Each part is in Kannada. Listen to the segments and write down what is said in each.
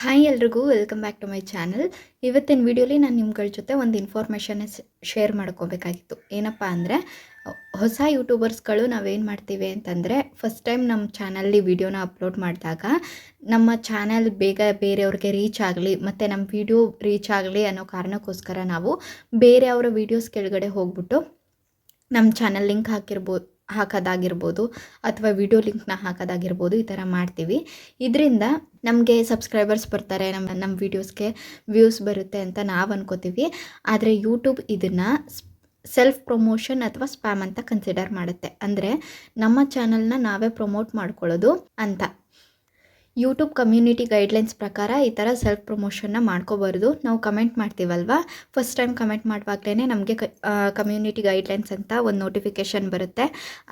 ಹಾಯ್ ಎಲ್ರಿಗೂ welcome back to my channel ಇವತ್ತಿನ ವಿಡಿಯೋಲಿ ನಾನು ನಿಮ್ಗಳ ಜೊತೆ ಒಂದು ಇನ್ಫಾರ್ಮೇಷನ್ ಶೇರ್ ಮಾಡ್ಕೋಬೇಕಾಗಿತ್ತು. ಏನಪ್ಪ ಅಂದರೆ, ಹೊಸ ಯೂಟ್ಯೂಬರ್ಸ್ಗಳು ನಾವೇನು ಮಾಡ್ತೀವಿ ಅಂತಂದರೆ ಫಸ್ಟ್ ಟೈಮ್ ನಮ್ಮ ಚಾನಲ್ಲಿ ವಿಡಿಯೋನ ಅಪ್ಲೋಡ್ ಮಾಡಿದಾಗ, ನಮ್ಮ ಚಾನಲ್ ಬೇಗ ಬೇರೆಯವ್ರಿಗೆ ರೀಚ್ ಆಗಲಿ, ಮತ್ತು ನಮ್ಮ ವಿಡಿಯೋ ರೀಚ್ ಆಗಲಿ ಅನ್ನೋ ಕಾರಣಕ್ಕೋಸ್ಕರ ನಾವು ಬೇರೆಯವರ ವೀಡಿಯೋಸ್ ಕೆಳಗಡೆ ಹೋಗ್ಬಿಟ್ಟು ನಮ್ಮ ಚಾನಲ್ ಲಿಂಕ್ ಹಾಕಿರ್ಬೋದು ಹಾಕೋದಾಗಿರ್ಬೋದು ಅಥವಾ ವಿಡಿಯೋ ಲಿಂಕ್ನ ಹಾಕೋದಾಗಿರ್ಬೋದು ಈ ಥರ ಮಾಡ್ತೀವಿ. ಇದರಿಂದ ನಮಗೆ ಸಬ್ಸ್ಕ್ರೈಬರ್ಸ್ ಬರ್ತಾರೆ ನಮ್ಮ ನಮ್ಮ ವೀಡಿಯೋಸ್ಗೆ ವ್ಯೂಸ್ ಬರುತ್ತೆ ಅಂತ ನಾವು ಅನ್ಕೋತೀವಿ. ಆದರೆ ಯೂಟ್ಯೂಬ್ ಇದನ್ನು ಸೆಲ್ಫ್ ಪ್ರಮೋಷನ್ ಅಥವಾ ಸ್ಪ್ಯಾಮ್ ಅಂತ ಕನ್ಸಿಡರ್ ಮಾಡುತ್ತೆ. ಅಂದರೆ ನಮ್ಮ ಚಾನಲ್ನ ನಾವೇ ಪ್ರಮೋಟ್ ಮಾಡ್ಕೊಳ್ಳೋದು ಅಂತ. ಯೂಟ್ಯೂಬ್ ಕಮ್ಯುನಿಟಿ ಗೈಡ್ಲೈನ್ಸ್ ಪ್ರಕಾರ ಈ ಥರ ಸೆಲ್ಫ್ ಪ್ರಮೋಷನ್ನ ಮಾಡ್ಕೋಬಾರ್ದು. ನಾವು ಕಮೆಂಟ್ ಮಾಡ್ತೀವಲ್ವ? ಫಸ್ಟ್ ಟೈಮ್ ಕಮೆಂಟ್ ಮಾಡುವಾಗಲೇ ನಮಗೆ ಕಮ್ಯುನಿಟಿ ಗೈಡ್ಲೈನ್ಸ್ ಅಂತ ಒಂದು ನೋಟಿಫಿಕೇಷನ್ ಬರುತ್ತೆ.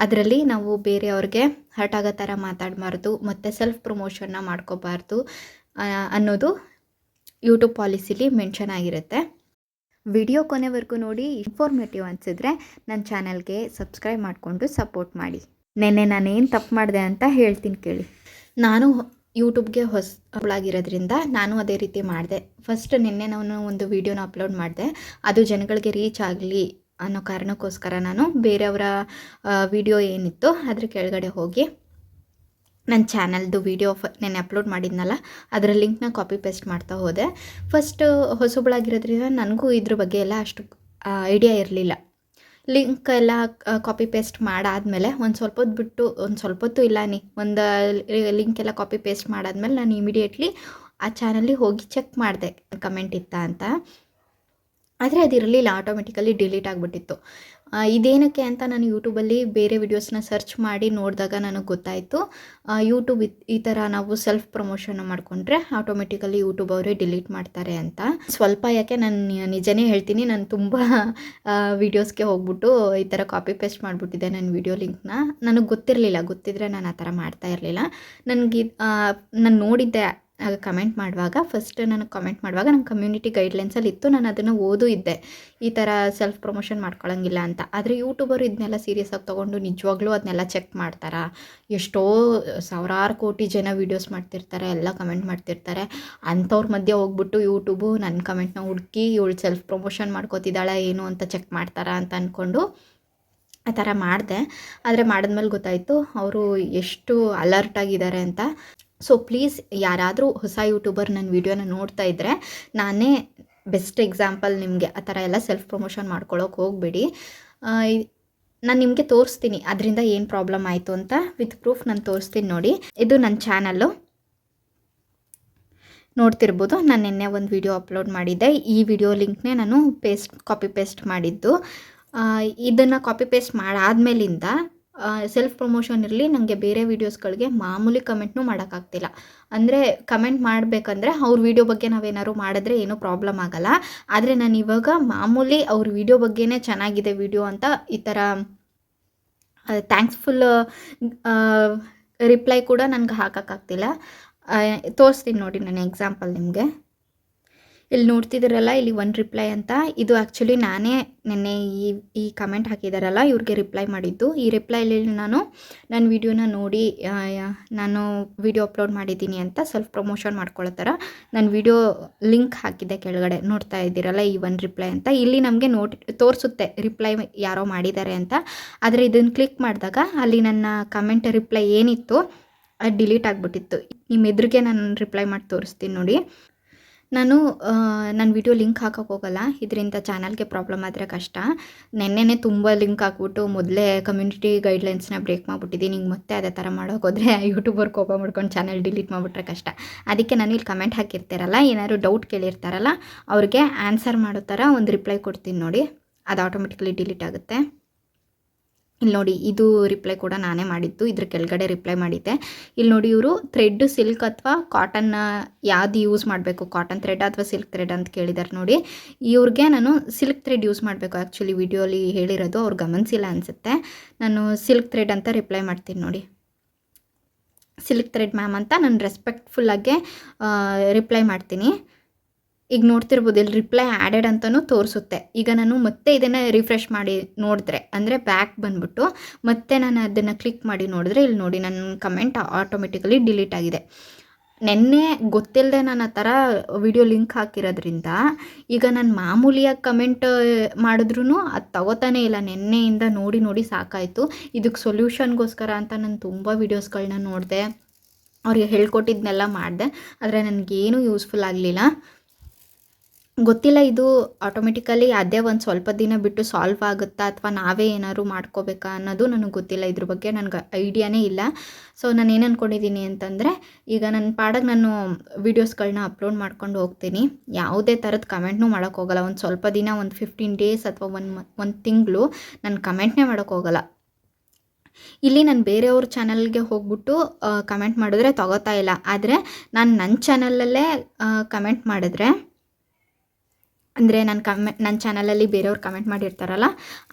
ಅದರಲ್ಲಿ ನಾವು ಬೇರೆಯವ್ರಿಗೆ ಹರ್ಟ್ ಆಗೋ ಥರ ಮಾತಾಡಬಾರ್ದು, ಮತ್ತು ಸೆಲ್ಫ್ ಪ್ರಮೋಷನ್ನ ಮಾಡ್ಕೋಬಾರ್ದು ಅನ್ನೋದು ಯೂಟ್ಯೂಬ್ ಪಾಲಿಸಿಲಿ ಮೆನ್ಷನ್ ಆಗಿರುತ್ತೆ. ವಿಡಿಯೋ ಕೊನೆವರೆಗೂ ನೋಡಿ ಇನ್ಫಾರ್ಮೇಟಿವ್ ಅನಿಸಿದ್ರೆ ನನ್ನ ಚಾನಲ್ಗೆ ಸಬ್ಸ್ಕ್ರೈಬ್ ಮಾಡಿಕೊಂಡು ಸಪೋರ್ಟ್ ಮಾಡಿ. ನೆನ್ನೆ ನಾನೇನು ತಪ್ಪು ಮಾಡಿದೆ ಅಂತ ಹೇಳ್ತೀನಿ ಕೇಳಿ. ನಾನು ಯೂಟ್ಯೂಬ್ಗೆ ಹೊಸಗಳಾಗಿರೋದ್ರಿಂದ ನಾನು ಅದೇ ರೀತಿ ಮಾಡಿದೆ. ಫಸ್ಟ್ ನಿನ್ನೆ ನಾನು ಒಂದು ವೀಡಿಯೋನ ಅಪ್ಲೋಡ್ ಮಾಡಿದೆ. ಅದು ಜನಗಳಿಗೆ ರೀಚ್ ಆಗಲಿ ಅನ್ನೋ ಕಾರಣಕ್ಕೋಸ್ಕರ ನಾನು ಬೇರೆಯವರ ವಿಡಿಯೋ ಏನಿತ್ತು ಅದ್ರ ಕೆಳಗಡೆ ಹೋಗಿ ನನ್ನ ಚಾನಲ್ದು ವೀಡಿಯೋ ಫ ನೆನೆ ಅಪ್ಲೋಡ್ ಮಾಡಿದ್ನಲ್ಲ, ಅದರ ಲಿಂಕ್ನ ಕಾಪಿ ಪೇಸ್ಟ್ ಮಾಡ್ತಾ ಹೋದೆ. ಫಸ್ಟ್ ಹೊಸಬಳಾಗಿರೋದ್ರಿಂದ ನನಗೂ ಇದ್ರ ಬಗ್ಗೆ ಎಲ್ಲ ಅಷ್ಟು ಐಡಿಯಾ ಇರಲಿಲ್ಲ. ಲಿಂಕ್ ಎಲ್ಲ ಕಾಪಿ ಪೇಸ್ಟ್ ಮಾಡಾದಮೇಲೆ ಒಂದು ಸ್ವಲ್ಪ ಹೊತ್ತು ಬಿಟ್ಟು, ಒಂದು ಸ್ವಲ್ಪ ಹೊತ್ತು ಇಲ್ಲ ನೀ, ಒಂದು ಲಿಂಕ್ ಎಲ್ಲ ಕಾಪಿ ಪೇಸ್ಟ್ ಮಾಡಾದ್ಮೇಲೆ ನಾನು ಇಮಿಡಿಯೇಟ್ಲಿ ಆ ಚಾನಲ್ಲಿ ಹೋಗಿ ಚೆಕ್ ಮಾಡಿದೆ ಕಮೆಂಟ್ ಇತ್ತ ಅಂತ. ಆದರೆ ಅದಿರಲಿಲ್ಲ ಆಟೋಮೆಟಿಕಲಿ ಡಿಲೀಟ್ ಆಗಿಬಿಟ್ಟಿತ್ತು. ಇದೇನಕ್ಕೆ ಅಂತ ನಾನು ಯೂಟ್ಯೂಬಲ್ಲಿ ಬೇರೆ ವಿಡಿಯೋಸ್ನ ಸರ್ಚ್ ಮಾಡಿ ನೋಡಿದಾಗ ನನಗೆ ಗೊತ್ತಾಯಿತು. ಯೂಟ್ಯೂಬ್ ಈ ಥರ ನಾವು ಸೆಲ್ಫ್ ಪ್ರಮೋಷನ್ ಮಾಡಿಕೊಂಡ್ರೆ ಆಟೋಮೆಟಿಕಲಿ ಯೂಟ್ಯೂಬ್ ಅವರೇ ಡಿಲೀಟ್ ಮಾಡ್ತಾರೆ ಅಂತ. ಸ್ವಲ್ಪ ಯಾಕೆ ನಾನು ನಿಜನೇ ಹೇಳ್ತೀನಿ, ನಾನು ತುಂಬ ವೀಡಿಯೋಸ್ಗೆ ಹೋಗ್ಬಿಟ್ಟು ಈ ಥರ ಕಾಪಿ ಪೇಸ್ಟ್ ಮಾಡಿಬಿಟ್ಟಿದ್ದೆ ನನ್ನ ವಿಡಿಯೋ ಲಿಂಕ್ನ ನನಗೆ ಗೊತ್ತಿರಲಿಲ್ಲ, ಗೊತ್ತಿದ್ರೆ ನಾನು ಆ ಥರ ಮಾಡ್ತಾ ಇರಲಿಲ್ಲ. ನನಗೆ ನಾನು ನೋಡಿದ್ದೆ ಆಗ ಕಮೆಂಟ್ ಮಾಡುವಾಗ ಫಸ್ಟ್ ನನಗೆ ಕಮೆಂಟ್ ಮಾಡುವಾಗ ನನ್ನ ಕಮ್ಯುನಿಟಿ ಗೈಡ್ಲೈನ್ಸಲ್ಲಿ ಇತ್ತು. ನಾನು ಅದನ್ನು ಓದು ಇದ್ದೆ. ಈ ಥರ ಸೆಲ್ಫ್ ಪ್ರಮೋಷನ್ ಮಾಡ್ಕೊಳ್ಳೋಂಗಿಲ್ಲ ಅಂತ. ಆದರೆ ಯೂಟ್ಯೂಬರು ಇದನ್ನೆಲ್ಲ ಸೀರಿಯಸ್ ಆಗಿ ತೊಗೊಂಡು ನಿಜವಾಗ್ಲೂ ಅದನ್ನೆಲ್ಲ ಚೆಕ್ ಮಾಡ್ತಾರಾ? ಎಷ್ಟೋ ಸಾವಿರಾರು ಕೋಟಿ ಜನ ವೀಡಿಯೋಸ್ ಮಾಡ್ತಿರ್ತಾರೆ, ಎಲ್ಲ ಕಮೆಂಟ್ ಮಾಡ್ತಿರ್ತಾರೆ. ಅಂಥವ್ರ ಮಧ್ಯೆ ಹೋಗ್ಬಿಟ್ಟು ಯೂಟ್ಯೂಬು ನನ್ನ ಕಮೆಂಟ್ನ ಹುಡುಕಿ ಇವಳು ಸೆಲ್ಫ್ ಪ್ರಮೋಷನ್ ಮಾಡ್ಕೋತಿದ್ದಾಳೆ ಏನು ಅಂತ ಚೆಕ್ ಮಾಡ್ತಾರಾ ಅಂತ ಅಂದ್ಕೊಂಡು ಆ ಥರ ಮಾಡಿದೆ. ಆದರೆ ಮಾಡಿದ್ಮೇಲೆ ಗೊತ್ತಾಯಿತು, ಅವರು ಎಷ್ಟು ಅಲರ್ಟ್ ಆಗಿದ್ದಾರೆ ಅಂತ. ಸೊ ಪ್ಲೀಸ್ ಯಾರಾದರೂ ಹೊಸ ಯೂಟ್ಯೂಬರ್ ನನ್ನ ವೀಡಿಯೋನ ನೋಡ್ತಾ ಇದ್ದರೆ ನಾನೇ ಬೆಸ್ಟ್ ಎಕ್ಸಾಂಪಲ್ ನಿಮಗೆ ಆ ಥರ ಎಲ್ಲ ಸೆಲ್ಫ್ ಪ್ರಮೋಷನ್ ಮಾಡ್ಕೊಳ್ಳೋಕೆ ಹೋಗಬೇಡಿ ನಾನು ನಿಮಗೆ ತೋರಿಸ್ತೀನಿ ಅದರಿಂದ ಏನು ಪ್ರಾಬ್ಲಮ್ ಆಯಿತು ಅಂತ ವಿತ್ ಪ್ರೂಫ್ ನಾನು ತೋರಿಸ್ತೀನಿ ನೋಡಿ. ಇದು ನನ್ನ ಚಾನಲ್ಲು ನೋಡ್ತಿರ್ಬೋದು, ನಾನು ನಿನ್ನೆ ಒಂದು ವಿಡಿಯೋ ಅಪ್ಲೋಡ್ ಮಾಡಿದ್ದೆ. ಈ ವಿಡಿಯೋ ಲಿಂಕ್ನೇ ನಾನು ಪೇಸ್ಟ್ ಕಾಪಿ ಪೇಸ್ಟ್ ಮಾಡಿದ್ದು. ಇದನ್ನು ಕಾಪಿ ಪೇಸ್ಟ್ ಮಾಡಾದ್ಮೇಲಿಂದ ಸೆಲ್ಫ್ ಪ್ರಮೋಷನ್ ಇರಲಿ ನನಗೆ ಬೇರೆ ವೀಡಿಯೋಸ್ಗಳಿಗೆ ಮಾಮೂಲಿ ಕಮೆಂಟ್ನೂ ಮಾಡೋಕ್ಕಾಗ್ತಿಲ್ಲ. ಅಂದರೆ ಕಮೆಂಟ್ ಮಾಡಬೇಕಂದ್ರೆ ಅವ್ರ ವೀಡಿಯೋ ಬಗ್ಗೆ ನಾವೇನಾದ್ರು ಮಾಡಿದ್ರೆ ಏನೂ ಪ್ರಾಬ್ಲಮ್ ಆಗಲ್ಲ. ಆದರೆ ನಾನು ಇವಾಗ ಮಾಮೂಲಿ ಅವ್ರ ವೀಡಿಯೋ ಬಗ್ಗೆನೇ ಚೆನ್ನಾಗಿದೆ ವಿಡಿಯೋ ಅಂತ ಈ ಥರ ಥ್ಯಾಂಕ್ಸ್ಫುಲ್ ರಿಪ್ಲೈ ಕೂಡ ನನಗೆ ಹಾಕೋಕ್ಕಾಗ್ತಿಲ್ಲ. ತೋರಿಸ್ತೀನಿ ನೋಡಿ ನಾನು ಎಕ್ಸಾಂಪಲ್ ನಿಮಗೆ. ಇಲ್ಲಿ ನೋಡ್ತಿದ್ದೀರಲ್ಲ ಇಲ್ಲಿ ಒನ್ ರಿಪ್ಲೈ ಅಂತ. ಇದು ಆ್ಯಕ್ಚುಲಿ ನಾನೇ ನಿನ್ನೆ ಈ ಈ ಕಮೆಂಟ್ ಹಾಕಿದಾರಲ್ಲ, ಇವ್ರಿಗೆ ರಿಪ್ಲೈ ಮಾಡಿದ್ದು. ಈ ರಿಪ್ಲೈಲಿ ನಾನು ನನ್ನ ವಿಡಿಯೋನ ನೋಡಿ ನಾನು ವಿಡಿಯೋ ಅಪ್ಲೋಡ್ ಮಾಡಿದ್ದೀನಿ ಅಂತ ಸೆಲ್ಫ್ ಪ್ರಮೋಷನ್ ಮಾಡ್ಕೊಳ್ಳೋ ಥರ ನನ್ನ ವಿಡಿಯೋ ಲಿಂಕ್ ಹಾಕಿದ್ದೆ ಕೆಳಗಡೆ, ನೋಡ್ತಾ ಇದ್ದೀರಲ್ಲ ಈ ಒನ್ ರಿಪ್ಲೈ ಅಂತ. ಇಲ್ಲಿ ನಮಗೆ ನೋಡಿ ತೋರಿಸುತ್ತೆ ರಿಪ್ಲೈ ಯಾರೋ ಮಾಡಿದ್ದಾರೆ ಅಂತ. ಆದರೆ ಇದನ್ನು ಕ್ಲಿಕ್ ಮಾಡಿದಾಗ ಅಲ್ಲಿ ನನ್ನ ಕಮೆಂಟ್ ರಿಪ್ಲೈ ಏನಿತ್ತು, ಅದು ಡಿಲೀಟ್ ಆಗಿಬಿಟ್ಟಿತ್ತು. ನಿಮ್ಮ ಎದುರಿಗೆ ನಾನು ರಿಪ್ಲೈ ಮಾಡಿ ತೋರಿಸ್ತೀನಿ ನೋಡಿ. ನಾನು ನನ್ನ ವಿಡಿಯೋ ಲಿಂಕ್ ಹಾಕೋಕೆ ಹೋಗಲ್ಲ. ಇದರಿಂದ ಚಾನಲ್ಗೆ ಪ್ರಾಬ್ಲಮ್ ಆದರೆ ಕಷ್ಟ. ನೆನ್ನೆನೇ ತುಂಬ ಲಿಂಕ್ ಹಾಕ್ಬಿಟ್ಟು ಮೊದಲೇ ಕಮ್ಯುನಿಟಿ ಗೈಡ್ಲೈನ್ಸ್ನ ಬ್ರೇಕ್ ಮಾಡಿಬಿಟ್ಟಿದ್ದೀನಿ. ಹಿಂಗೆ ಮತ್ತೆ ಅದೇ ಥರ ಮಾಡೋಕೆ ಹೋದರೆ ಯೂಟ್ಯೂಬರ್ ಕೋಪ ಮಾಡ್ಕೊಂಡು ಚಾನಲ್ ಡಿಲೀಟ್ ಮಾಡಿಬಿಟ್ರೆ ಕಷ್ಟ. ಅದಕ್ಕೆ ನಾನು ಇಲ್ಲಿ ಕಮೆಂಟ್ ಹಾಕಿರ್ತಾರಲ್ಲ, ಏನಾದ್ರು ಡೌಟ್ ಕೇಳಿರ್ತಾರಲ್ಲ, ಅವ್ರಿಗೆ ಆನ್ಸರ್ ಮಾಡೋ ಥರ ಒಂದು ರಿಪ್ಲೈ ಕೊಡ್ತೀನಿ ನೋಡಿ. ಅದು ಆಟೋಮೆಟಿಕಲಿ ಡಿಲೀಟ್ ಆಗುತ್ತೆ. ಇಲ್ಲಿ ನೋಡಿ, ಇದು ರಿಪ್ಲೈ ಕೂಡ ನಾನೇ ಮಾಡಿದ್ದು, ಇದ್ರ ಕೆಳಗಡೆ ರಿಪ್ಲೈ ಮಾಡಿದ್ದೆ. ಇಲ್ಲಿ ನೋಡಿ ಇವರು ಥ್ರೆಡ್ ಸಿಲ್ಕ್ ಅಥವಾ ಕಾಟನ್ ಯಾವ್ದು ಯೂಸ್ ಮಾಡಬೇಕು? ಕಾಟನ್ ಥ್ರೆಡ್ ಅಥವಾ ಸಿಲ್ಕ್ ಥ್ರೆಡ್ ಅಂತ ಕೇಳಿದ್ದಾರೆ ನೋಡಿ. ಇವ್ರಿಗೆ ನಾನು ಸಿಲ್ಕ್ ಥ್ರೆಡ್ ಯೂಸ್ ಮಾಡಬೇಕು. ಆ್ಯಕ್ಚುಲಿ ವಿಡಿಯೋಲಿ ಹೇಳಿರೋದು, ಅವ್ರು ಗಮನಿಸಿಲ್ಲ ಅನಿಸುತ್ತೆ. ನಾನು ಸಿಲ್ಕ್ ಥ್ರೆಡ್ ಅಂತ ರಿಪ್ಲೈ ಮಾಡ್ತೀನಿ ನೋಡಿ. ಸಿಲ್ಕ್ ಥ್ರೆಡ್ ಮ್ಯಾಮ್ ಅಂತ ನಾನು ರೆಸ್ಪೆಕ್ಟ್ಫುಲ್ಲಾಗೆ ರಿಪ್ಲೈ ಮಾಡ್ತೀನಿ. ಈಗ ನೋಡ್ತಿರ್ಬೋದು, ಇಲ್ಲಿ ರಿಪ್ಲೈ ಆ್ಯಡೆಡ್ ಅಂತಲೂ ತೋರಿಸುತ್ತೆ. ಈಗ ನಾನು ಮತ್ತೆ ಇದನ್ನು ರಿಫ್ರೆಶ್ ಮಾಡಿ ನೋಡಿದ್ರೆ, ಅಂದರೆ ಬ್ಯಾಕ್ ಬಂದ್ಬಿಟ್ಟು ಮತ್ತೆ ನಾನು ಅದನ್ನು ಕ್ಲಿಕ್ ಮಾಡಿ ನೋಡಿದ್ರೆ ಇಲ್ಲಿ ನೋಡಿ ನನ್ನ ಕಮೆಂಟ್ ಆಟೋಮೆಟಿಕಲಿ ಡಿಲೀಟ್ ಆಗಿದೆ. ನೆನ್ನೆ ಗೊತ್ತಿಲ್ಲದೆ ನಾನು ಆ ಥರ ವಿಡಿಯೋ ಲಿಂಕ್ ಹಾಕಿರೋದ್ರಿಂದ ಈಗ ನಾನು ಮಾಮೂಲಿಯಾಗಿ ಕಮೆಂಟ್ ಮಾಡಿದ್ರೂ ಅದು ತಗೋತಾನೇ ಇಲ್ಲ. ನೆನ್ನೆಯಿಂದ ನೋಡಿ ನೋಡಿ ಸಾಕಾಯಿತು. ಇದಕ್ಕೆ ಸೊಲ್ಯೂಷನ್ಗೋಸ್ಕರ ಅಂತ ನಾನು ತುಂಬ ವೀಡಿಯೋಸ್ಗಳನ್ನ ನೋಡಿದೆ, ಅವ್ರಿಗೆ ಹೇಳ್ಕೊಟ್ಟಿದ್ನೆಲ್ಲ ಮಾಡಿದೆ, ಆದರೆ ನನಗೇನು ಯೂಸ್ಫುಲ್ ಆಗಲಿಲ್ಲ. ಗೊತ್ತಿಲ್ಲ, ಇದು ಆಟೋಮೆಟಿಕಲಿ ಅದೇ ಒಂದು ಸ್ವಲ್ಪ ದಿನ ಬಿಟ್ಟು ಸಾಲ್ವ್ ಆಗುತ್ತಾ ಅಥವಾ ನಾವೇ ಏನಾದ್ರು ಮಾಡ್ಕೋಬೇಕಾ ಅನ್ನೋದು ನನಗೆ ಗೊತ್ತಿಲ್ಲ. ಇದ್ರ ಬಗ್ಗೆ ನನಗೆ ಐಡಿಯಾನೇ ಇಲ್ಲ. ಸೊ ನಾನು ಏನು ಅಂದ್ಕೊಂಡಿದ್ದೀನಿ ಅಂತಂದರೆ, ಈಗ ನನ್ನ ಪಾಡಕ್ಕೆ ನಾನು ವೀಡಿಯೋಸ್ಗಳನ್ನ ಅಪ್ಲೋಡ್ ಮಾಡ್ಕೊಂಡು ಹೋಗ್ತೀನಿ. ಯಾವುದೇ ಥರದ ಕಮೆಂಟ್ನೂ ಮಾಡೋಕ್ಕೆ ಹೋಗಲ್ಲ. ಒಂದು ಸ್ವಲ್ಪ ದಿನ, ಒಂದು ಫಿಫ್ಟೀನ್ ಡೇಸ್ ಅಥವಾ ಒಂದು ಒಂದು ತಿಂಗಳು ನಾನು ಕಮೆಂಟ್ನೇ ಮಾಡೋಕ್ಕೆ ಹೋಗಲ್ಲ. ಇಲ್ಲಿ ನಾನು ಬೇರೆಯವ್ರ ಚಾನಲ್ಗೆ ಹೋಗ್ಬಿಟ್ಟು ಕಮೆಂಟ್ ಮಾಡಿದ್ರೆ ತಗೋತಾ ಇಲ್ಲ. ಆದರೆ ನಾನು ನನ್ನ ಚಾನಲಲ್ಲೇ ಕಮೆಂಟ್ ಮಾಡಿದ್ರೆ ಅಂದರೆ ನನ್ನ ಕಮೆ ನನ್ನ ಚಾನಲಲ್ಲಿ ಬೇರೆಯವ್ರು ಕಮೆಂಟ್ ಮಾಡಿರ್ತಾರಲ್ಲ,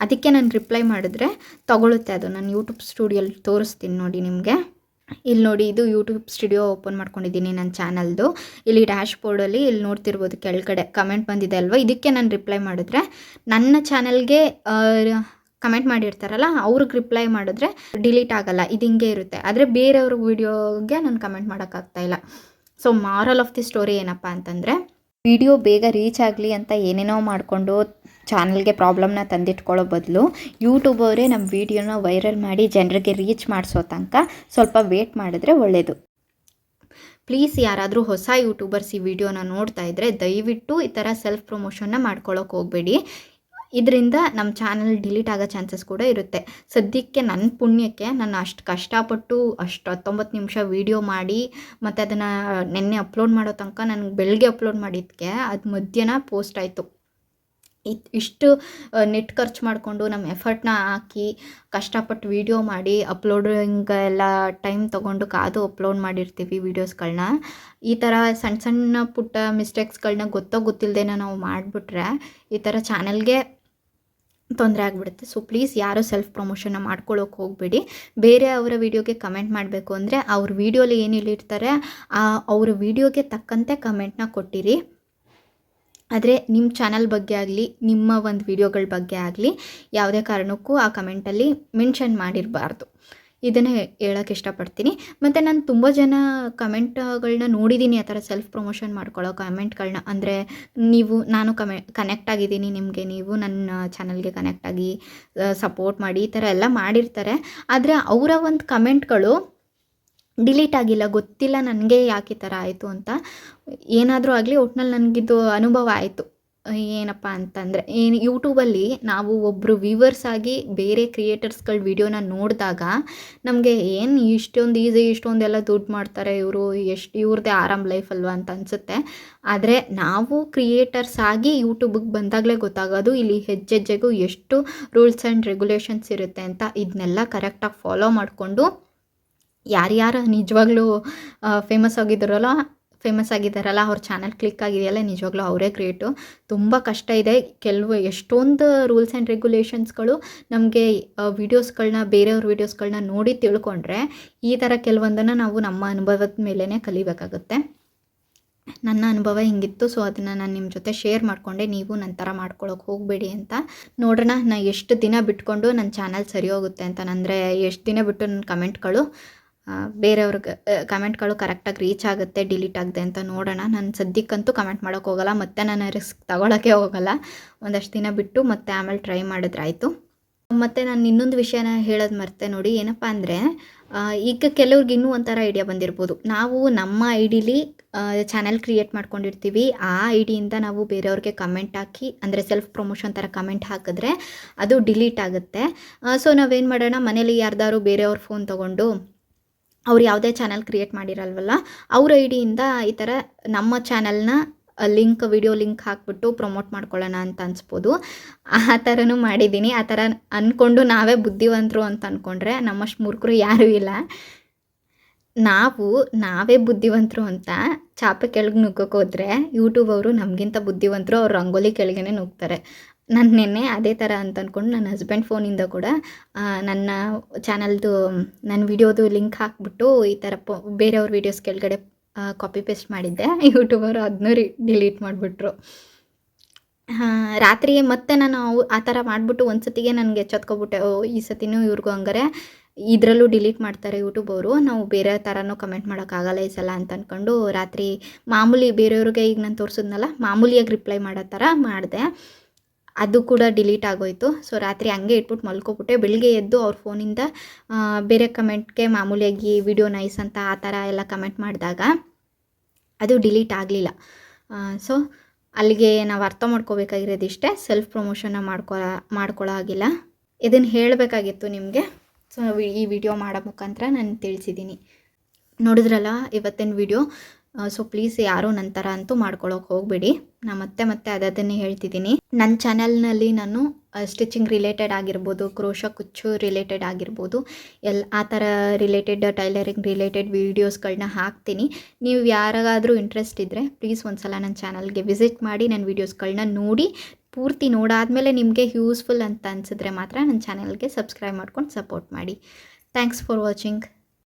ಅದಕ್ಕೆ ನಾನು ರಿಪ್ಲೈ ಮಾಡಿದ್ರೆ ತಗೊಳುತ್ತೆ ಅದು. ನಾನು ಯೂಟ್ಯೂಬ್ ಸ್ಟುಡಿಯೋಲಿ ತೋರಿಸ್ತೀನಿ ನೋಡಿ ನಿಮಗೆ. ಇಲ್ಲಿ ನೋಡಿ, ಇದು ಯೂಟ್ಯೂಬ್ ಸ್ಟುಡಿಯೋ ಓಪನ್ ಮಾಡ್ಕೊಂಡಿದ್ದೀನಿ ನನ್ನ ಚಾನಲ್ದು. ಇಲ್ಲಿ ಡ್ಯಾಶ್ ಬೋರ್ಡಲ್ಲಿ ಇಲ್ಲಿ ನೋಡ್ತಿರ್ಬೋದು ಕೆಳಗಡೆ ಕಮೆಂಟ್ ಬಂದಿದೆ ಅಲ್ವಾ? ಇದಕ್ಕೆ ನಾನು ರಿಪ್ಲೈ ಮಾಡಿದ್ರೆ ನನ್ನ ಚಾನಲ್ಗೆ ಕಮೆಂಟ್ ಮಾಡಿರ್ತಾರಲ್ಲ, ಅವ್ರಿಗೆ ರಿಪ್ಲೈ ಮಾಡಿದ್ರೆ ಡಿಲೀಟ್ ಆಗಲ್ಲ. ಇದು ಹಿಂಗೆ ಇರುತ್ತೆ. ಆದರೆ ಬೇರೆಯವ್ರ ವೀಡಿಯೋಗೆ ನಾನು ಕಮೆಂಟ್ ಮಾಡೋಕ್ಕಾಗ್ತಾ ಇಲ್ಲ. So moral of the story ಏನಪ್ಪ ಅಂತಂದರೆ ವಿಡಿಯೋ ಬೇಗ ರೀಚ್ ಆಗಲಿ ಅಂತ ಏನೇನೋ ಮಾಡಿಕೊಂಡು ಚಾನಲ್ಗೆ ಪ್ರಾಬ್ಲಮ್ನ ತಂದಿಟ್ಕೊಳ್ಳೋ ಬದಲು ಯೂಟ್ಯೂಬ್ ಅವರೇ ನಮ್ಮ ವಿಡಿಯೋನ ವೈರಲ್ ಮಾಡಿ ಜನರಿಗೆ ರೀಚ್ ಮಾಡಿಸೋ ತನಕ ಸ್ವಲ್ಪ ವೇಟ್ ಮಾಡಿದ್ರೆ ಒಳ್ಳೆಯದು ಪ್ಲೀಸ್ ಯಾರಾದರೂ ಹೊಸ ಯೂಟ್ಯೂಬರ್ಸ್ ಈ ವಿಡಿಯೋನ ನೋಡ್ತಾ ಇದ್ದರೆ ದಯವಿಟ್ಟು ಈ ಥರ ಸೆಲ್ಫ್ ಪ್ರಮೋಷನ್ನ ಮಾಡ್ಕೊಳ್ಳೋಕೆ ಹೋಗಬೇಡಿ. ಇದರಿಂದ ನಮ್ಮ ಚಾನಲ್ ಡಿಲೀಟ್ ಆಗೋ ಚಾನ್ಸಸ್ ಕೂಡ ಇರುತ್ತೆ. ಸದ್ಯಕ್ಕೆ ನನ್ನ ಪುಣ್ಯಕ್ಕೆ ನಾನು ಅಷ್ಟು ಕಷ್ಟಪಟ್ಟು ಅಷ್ಟು ಹತ್ತೊಂಬತ್ತು ನಿಮಿಷ ವೀಡಿಯೋ ಮಾಡಿ, ಮತ್ತು ಅದನ್ನು ನೆನ್ನೆ ಅಪ್ಲೋಡ್ ಮಾಡೋ ತನಕ ನನಗೆ ಬೆಳಗ್ಗೆ ಅಪ್ಲೋಡ್ ಮಾಡಿದ್ದಕ್ಕೆ ಅದು ಮಧ್ಯಾಹ್ನ ಪೋಸ್ಟ್ ಆಯಿತು. ಇಷ್ಟು ನೆಟ್ ಖರ್ಚು ಮಾಡಿಕೊಂಡು ನಮ್ಮ ಎಫರ್ಟ್ನ ಹಾಕಿ ಕಷ್ಟಪಟ್ಟು ವೀಡಿಯೋ ಮಾಡಿ ಅಪ್ಲೋಡಿಂಗ್ ಎಲ್ಲ ಟೈಮ್ ತೊಗೊಂಡು ಕಾದು ಅಪ್ಲೋಡ್ ಮಾಡಿರ್ತೀವಿ ವೀಡಿಯೋಸ್ಗಳನ್ನ ಈ ಥರ ಸಣ್ಣ ಸಣ್ಣ ಪುಟ್ಟ ಮಿಸ್ಟೇಕ್ಸ್ಗಳನ್ನ ಗೊತ್ತೋ ಗೊತ್ತಿಲ್ಲದೇನ ನಾವು ಮಾಡಿಬಿಟ್ರೆ, ಈ ಥರ ಚಾನಲ್ಗೆ ತೊಂದರೆ ಆಗಿಬಿಡುತ್ತೆ. ಸೊ ಪ್ಲೀಸ್ ಯಾರು ಸೆಲ್ಫ್ ಪ್ರಮೋಷನ್ನ ಮಾಡ್ಕೊಳ್ಳೋಕೆ ಹೋಗಬೇಡಿ. ಬೇರೆ ಅವರ ವೀಡಿಯೋಗೆ ಕಮೆಂಟ್ ಮಾಡಬೇಕು ಅಂದರೆ ಅವ್ರ ವೀಡಿಯೋಲಿ ಏನು ಹೇಳಿರ್ತಾರೆ, ಆ ಅವ್ರ ವೀಡಿಯೋಗೆ ತಕ್ಕಂತೆ ಕಮೆಂಟ್ನ ಕೊಟ್ಟಿರಿ. ಆದರೆ ನಿಮ್ಮ ಚಾನಲ್ ಬಗ್ಗೆ ಆಗಲಿ, ನಿಮ್ಮ ಒಂದು ವೀಡಿಯೋಗಳ ಬಗ್ಗೆ ಆಗಲಿ, ಯಾವುದೇ ಕಾರಣಕ್ಕೂ ಆ ಕಮೆಂಟಲ್ಲಿ ಮೆನ್ಷನ್ ಮಾಡಿರಬಾರ್ದು. ಇದನ್ನೇ ಹೇಳೋಕ್ಕೆ ಇಷ್ಟಪಡ್ತೀನಿ. ಮತ್ತು ನಾನು ತುಂಬ ಜನ ಕಮೆಂಟ್ಗಳನ್ನ ನೋಡಿದ್ದೀನಿ ಆ ಥರ ಸೆಲ್ಫ್ ಪ್ರಮೋಷನ್ ಮಾಡ್ಕೊಳ್ಳೋ ಕಮೆಂಟ್ಗಳನ್ನ. ಅಂದರೆ ನೀವು, ನಾನು ಕಮೆ ಕನೆಕ್ಟ್ ಆಗಿದ್ದೀನಿ ನಿಮಗೆ, ನೀವು ನನ್ನ ಚಾನಲ್ಗೆ ಕನೆಕ್ಟ್ ಆಗಿ ಸಪೋರ್ಟ್ ಮಾಡಿ, ಈ ಥರ ಎಲ್ಲ ಮಾಡಿರ್ತಾರೆ. ಆದರೆ ಅವರ ಒಂದು ಕಮೆಂಟ್ಗಳು ಡಿಲೀಟ್ ಆಗಿಲ್ಲ, ಗೊತ್ತಿಲ್ಲ ನನಗೆ ಯಾಕೆ ಈ ಥರ ಆಯಿತು ಅಂತ. ಏನಾದರೂ ಆಗಲಿ, ಒಟ್ನಲ್ಲಿ ನನಗಿದು ಅನುಭವ ಆಯಿತು. ಏನಪ್ಪ ಅಂತಂದರೆ, ಏನು ಯೂಟ್ಯೂಬಲ್ಲಿ ನಾವು ಒಬ್ಬರು ವ್ಯೂವರ್ಸ್ ಆಗಿ ಬೇರೆ ಕ್ರಿಯೇಟರ್ಸ್ಗಳ ವೀಡಿಯೋನ ನೋಡಿದಾಗ ನಮಗೆ ಏನು ಇಷ್ಟೊಂದು ಈಸಿ ಇಷ್ಟೊಂದೆಲ್ಲ ದುಡ್ಡು ಮಾಡ್ತಾರೆ ಇವರು, ಎಷ್ಟು ಇವ್ರದ್ದೇ ಆರಾಮ್ ಲೈಫ್ ಅಲ್ವಾ ಅಂತ ಅನಿಸುತ್ತೆ. ಆದರೆ ನಾವು ಕ್ರಿಯೇಟರ್ಸ್ ಆಗಿ ಯೂಟ್ಯೂಬಿಗೆ ಬಂದಾಗಲೇ ಗೊತ್ತಾಗೋದು ಇಲ್ಲಿ ಹೆಜ್ಜೆಜ್ಜೆಗೂ ಎಷ್ಟು ರೂಲ್ಸ್ ಆ್ಯಂಡ್ ರೆಗ್ಯುಲೇಷನ್ಸ್ ಇರುತ್ತೆ ಅಂತ. ಇದನ್ನೆಲ್ಲ ಕರೆಕ್ಟಾಗಿ ಫಾಲೋ ಮಾಡಿಕೊಂಡು ಯಾರ್ಯಾರು ನಿಜವಾಗ್ಲೂ ಫೇಮಸ್ ಆಗಿದ್ದಾರಲ್ಲ ಫೇಮಸ್ ಆಗಿದ್ದಾರಲ್ಲ, ಅವ್ರ ಚಾನಲ್ ಕ್ಲಿಕ್ ಆಗಿದೆಯಲ್ಲ, ನಿಜವಾಗ್ಲೂ ಅವರೇ ಗ್ರೇಟು ತುಂಬ ಕಷ್ಟ ಇದೆ. ಕೆಲವು ಎಷ್ಟೊಂದು ರೂಲ್ಸ್ ಆ್ಯಂಡ್ ರೆಗ್ಯುಲೇಷನ್ಸ್ಗಳು ನಮಗೆ ವೀಡಿಯೋಸ್ಗಳನ್ನ ಬೇರೆಯವ್ರ ವೀಡಿಯೋಸ್ಗಳನ್ನ ನೋಡಿ ತಿಳ್ಕೊಂಡ್ರೆ ಈ ಥರ ಕೆಲವೊಂದನ್ನು ನಾವು ನಮ್ಮ ಅನುಭವದ ಮೇಲೇ ಕಲಿಬೇಕಾಗುತ್ತೆ. ನನ್ನ ಅನುಭವ ಹಿಂಗಿತ್ತು ಸೊ ಅದನ್ನು ನಾನು ನಿಮ್ಮ ಜೊತೆ ಶೇರ್ ಮಾಡಿಕೊಂಡೆ. ನೀವು ನನ್ನ ಥರ ಮಾಡ್ಕೊಳ್ಳೋಕೆ ಹೋಗಬೇಡಿ ಅಂತ. ನೋಡೋಣ ನಾನು ಎಷ್ಟು ದಿನ ಬಿಟ್ಕೊಂಡು ನನ್ನ ಚಾನಲ್ ಸರಿ ಹೋಗುತ್ತೆ ಅಂತ. ಅಂದರೆ ಎಷ್ಟು ದಿನ ಬಿಟ್ಟು ನನ್ನ ಕಮೆಂಟ್ಗಳು ಬೇರೆಯವ್ರಿಗೆ ಕಮೆಂಟ್ಗಳು ಕರೆಕ್ಟಾಗಿ ರೀಚ್ ಆಗುತ್ತೆ ಡಿಲೀಟ್ ಆಗದೆ ಅಂತ ನೋಡೋಣ. ನಾನು ಸದ್ಯಕ್ಕಂತೂ ಕಮೆಂಟ್ ಮಾಡೋಕೆ ಹೋಗಲ್ಲ, ಮತ್ತೆ ನಾನು ರಿಸ್ಕ್ ತಗೊಳಕ್ಕೆ ಹೋಗಲ್ಲ. ಒಂದಷ್ಟು ದಿನ ಬಿಟ್ಟು ಮತ್ತೆ ಆಮೇಲೆ ಟ್ರೈ ಮಾಡಿದ್ರೆ ಆಯಿತು. ಮತ್ತು ನಾನು ಇನ್ನೊಂದು ವಿಷಯನ ಹೇಳೋದು ಮರ್ತೆ ನೋಡಿ, ಏನಪ್ಪ ಅಂದರೆ ಈಗ ಕೆಲವ್ರಿಗೆ ಇನ್ನೂ ಒಂಥರ ಐಡಿಯಾ ಬಂದಿರ್ಬೋದು. ನಾವು ನಮ್ಮ ಐ ಡಿಲಿ ಚಾನೆಲ್ ಕ್ರಿಯೇಟ್ ಮಾಡ್ಕೊಂಡಿರ್ತೀವಿ. ಆ ಐ ಡಿಯಿಂದ ನಾವು ಬೇರೆಯವ್ರಿಗೆ ಕಮೆಂಟ್ ಹಾಕಿ, ಅಂದರೆ ಸೆಲ್ಫ್ ಪ್ರಮೋಷನ್ ಥರ ಕಮೆಂಟ್ ಹಾಕಿದ್ರೆ ಅದು ಡಿಲೀಟ್ ಆಗುತ್ತೆ. ಸೊ ನಾವೇನು ಮಾಡೋಣ, ಮನೇಲಿ ಯಾರ್ದಾರು ಬೇರೆಯವ್ರ ಫೋನ್ ತೊಗೊಂಡು ಅವ್ರು ಯಾವುದೇ ಚಾನಲ್ ಕ್ರಿಯೇಟ್ ಮಾಡಿರಲ್ವಲ್ಲ, ಅವ್ರ ಐ ಡಿಯಿಂದ ಈ ಥರ ನಮ್ಮ ಚಾನಲ್ನ ಲಿಂಕ್ ವಿಡಿಯೋ ಲಿಂಕ್ ಹಾಕ್ಬಿಟ್ಟು ಪ್ರಮೋಟ್ ಮಾಡ್ಕೊಳ್ಳೋಣ ಅಂತ ಅನ್ಸ್ಬೋದು. ಆ ಥರನೂ ಮಾಡಿದ್ದೀನಿ. ಆ ಥರ ಅಂದ್ಕೊಂಡು ನಾವೇ ಬುದ್ಧಿವಂತರು ಅಂತ ಅಂದ್ಕೊಂಡ್ರೆ ನಮ್ಮಷ್ಟು ಮೂರ್ಖರು ಯಾರೂ ಇಲ್ಲ. ನಾವು ನಾವೇ ಬುದ್ಧಿವಂತರು ಅಂತ ಚಾಪೆ ಕೆಳಗೆ ನುಗ್ಗೋಕೆ ಹೋದರೆ ಯೂಟ್ಯೂಬ್ ಅವರು ನಮಗಿಂತ ಬುದ್ಧಿವಂತರು, ಅವ್ರು ರಂಗೋಲಿ ಕೆಳಗೆ ನುಗ್ತಾರೆ. ನಾನು ನಿನ್ನೆ ಅದೇ ಥರ ಅಂತ ಅಂದ್ಕೊಂಡು ನನ್ನ ಹಸ್ಬೆಂಡ್ ಫೋನಿಂದ ಕೂಡ ನನ್ನ ಚಾನಲ್ದು ನನ್ನ ವಿಡಿಯೋದು ಲಿಂಕ್ ಹಾಕ್ಬಿಟ್ಟು ಈ ಥರ ಪೊ, ಬೇರೆಯವ್ರ ವೀಡಿಯೋಸ್ ಕೆಳಗಡೆ ಕಾಪಿ ಪೇಸ್ಟ್ ಮಾಡಿದ್ದೆ. ಯೂಟ್ಯೂಬರು ಅದನ್ನೂ ರಿ ಡಿಲೀಟ್ ಮಾಡಿಬಿಟ್ರು. ರಾತ್ರಿ ಮತ್ತೆ ನಾನು ಅವು, ಆ ಥರ ಮಾಡಿಬಿಟ್ಟು ಒಂದು ಸತಿಗೆ ನನಗೆ ಎಚ್ಚೆತ್ಕೊಬಿಟ್ಟೆ, ಓ, ಈ ಸತಿನೂ ಇವ್ರಿಗೂ ಹಂಗಾರೆ ಇದರಲ್ಲೂ ಡಿಲೀಟ್ ಮಾಡ್ತಾರೆ ಯೂಟ್ಯೂಬ್ ಅವರು, ನಾವು ಬೇರೆ ಥರನೂ ಕಮೆಂಟ್ ಮಾಡೋಕ್ಕಾಗಲ್ಲ ಈ ಸಲ ಅಂತ ಅಂದ್ಕೊಂಡು ರಾತ್ರಿ ಮಾಮೂಲಿ ಬೇರೆಯವ್ರಿಗೆ ಈಗ ನಾನು ತೋರಿಸಿದ್ನಲ್ಲ, ಮಾಮೂಲಿಯಾಗಿ ರಿಪ್ಲೈ ಮಾಡೋ ಥರ ಮಾಡಿದೆ. ಅದು ಕೂಡ ಡಿಲೀಟ್ ಆಗೋಯಿತು. ಸೊ, ರಾತ್ರಿ ಹಂಗೆ ಇಟ್ಬಿಟ್ಟು ಮಲ್ಕೊಬಿಟ್ಟೆ. ಬೆಳಿಗ್ಗೆ ಎದ್ದು ಅವ್ರ ಫೋನಿಂದ ಬೇರೆ ಕಮೆಂಟ್ಗೆ ಮಾಮೂಲಿಯಾಗಿ ವಿಡಿಯೋ ನೈಸ್ ಅಂತ ಆ ಥರ ಎಲ್ಲ ಕಮೆಂಟ್ ಮಾಡಿದಾಗ ಅದು ಡಿಲೀಟ್ ಆಗಲಿಲ್ಲ. ಸೊ, ಅಲ್ಲಿಗೆ ನಾವು ಅರ್ಥ ಮಾಡ್ಕೋಬೇಕಾಗಿರೋದಿಷ್ಟೇ ಸೆಲ್ಫ್ ಪ್ರಮೋಷನ್ನ ಮಾಡ್ಕೊ ಮಾಡ್ಕೊಳ್ಳೋ ಆಗಿಲ್ಲ ಇದನ್ನು ಹೇಳಬೇಕಾಗಿತ್ತು ನಿಮಗೆ. ಸೊ, ಈ ವಿಡಿಯೋ ಮಾಡೋ ಮುಖಾಂತರ ನಾನು ತಿಳಿಸಿದ್ದೀನಿ ನೋಡಿದ್ರಲ್ಲ ಇವತ್ತಿನ ವಿಡಿಯೋ? ಸೊ ಪ್ಲೀಸ್ ಯಾರು ನನ್ನ ಥರ ಅಂತೂ ಮಾಡ್ಕೊಳ್ಳೋಕೆ ಹೋಗಬೇಡಿ. ನಾನು ಮತ್ತೆ ಮತ್ತೆ ಅದನ್ನೇ ಹೇಳ್ತಿದ್ದೀನಿ. ನನ್ನ ಚಾನೆಲ್ನಲ್ಲಿ ನಾನು ಸ್ಟಿಚಿಂಗ್ ರಿಲೇಟೆಡ್ ಆಗಿರ್ಬೋದು ಕ್ರೋಶ ಕುಚ್ಚು ರಿಲೇಟೆಡ್ ಆಗಿರ್ಬೋದು ಎಲ್ಲ ಆ ಥರ ರಿಲೇಟೆಡ್ ಟೈಲರಿಂಗ್ ರಿಲೇಟೆಡ್ ವೀಡಿಯೋಸ್ಗಳನ್ನ ಹಾಕ್ತೀನಿ. ನೀವು ಯಾರಿಗಾದರೂ ಇಂಟ್ರೆಸ್ಟ್ ಇದ್ದರೆ ಪ್ಲೀಸ್ ಒಂದು ಸಲ ನನ್ನ ಚಾನಲ್ಗೆ ವಿಸಿಟ್ ಮಾಡಿ ನನ್ನ ವೀಡಿಯೋಸ್ಗಳನ್ನ ನೋಡಿ. ಪೂರ್ತಿ ನೋಡಾದಮೇಲೆ ನಿಮಗೆ ಯೂಸ್ಫುಲ್ ಅಂತ ಅನಿಸಿದ್ರೆ ಮಾತ್ರ ನನ್ನ ಚಾನಲ್ಗೆ ಸಬ್ಸ್ಕ್ರೈಬ್ ಮಾಡ್ಕೊಂಡು ಸಪೋರ್ಟ್ ಮಾಡಿ. Thanks for watching